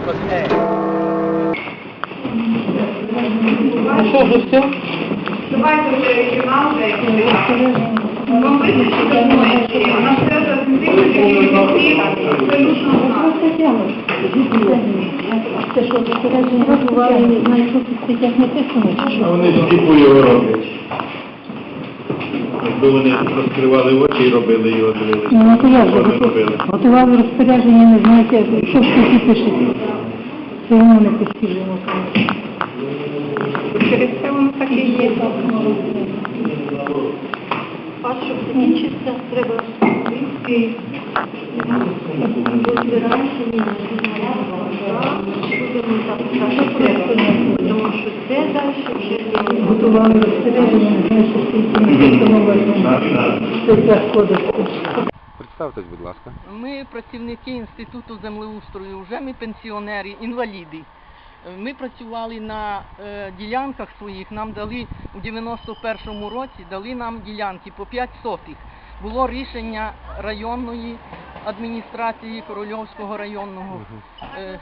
così. Eh. Ну що вже все? Давайте вже регіонал, де вам вистачить документів. У нас все розмістили, які всі абсолютно у нас. Це що, розпорядження бували на якихось статтях не писано? Вони тільки по його роблять. Якби вони розкривали очі і робили його, дивилися. Ну, то як же, робили. готували розпорядження, не знаєте, що в статті пишете. Це воно не постіжено. Через це воно так і є. А щоб закінчиться, треба розбиратися, тому що це далі вже готували розпорядження, не знаю, що Представтесь, будь ласка. Ми працівники інституту землеустрою, вже ми пенсіонери, інваліди. Ми працювали на е, ділянках своїх, нам дали у 91-му році, дали нам ділянки по 5 сотих. Було рішення районної адміністрації Корольовського районного е,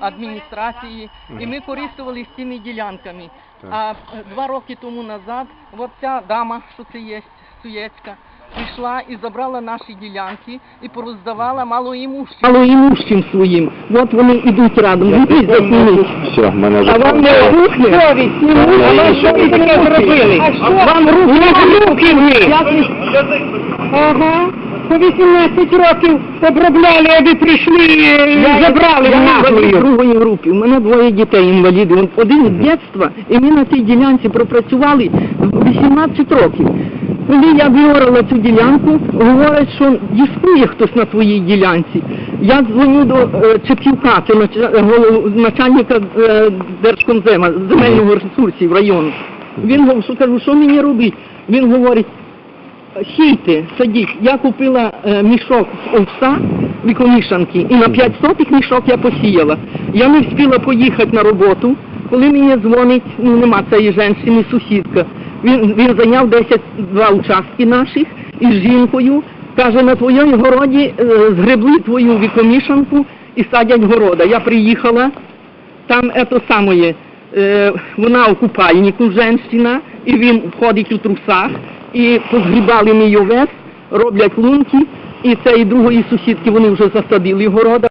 адміністрації, і ми користувалися цими ділянками. А два роки тому назад, от ця дама, що це є, Суєцька, прийшла і забрала наші ділянки і пороздавала малоімущим. Малоімущим своїм. От вони йдуть радом. Йдіть засніміть. Все, мене вже А вам не рухне? Совість, не рухне. А ви що ви таке зробили? Вам руки руки ви. Ага. По 18 років обробляли, а ви прийшли і забрали в Я другої групи. У мене двоє дітей інвалідів. Один з дитинства, і ми на цій ділянці пропрацювали 18 років. Коли я виорала цю ділянку, говорять, що дискує хтось на твоїй ділянці. Я дзвоню до е, Чепівка, це начальника е, Держкомзема, земельного ресурсів району. Він що кажу, що мені робити? Він говорить, сійте, садіть. Я купила е, мішок з овса вікомішанки, і на 5 сотих мішок я посіяла. Я не встигла поїхати на роботу, коли мені дзвонить, ну нема цієї жінки, сусідка. Він, він зайняв 10 два участки наших із жінкою. Каже, на твоєму городі е, згребли твою вікомішанку і садять города. Я приїхала, там это самое, е, вона у купальнику женщина, і він входить у трусах, і позгрібали мій овес, роблять лунки, і цієї другої сусідки вони вже засадили города.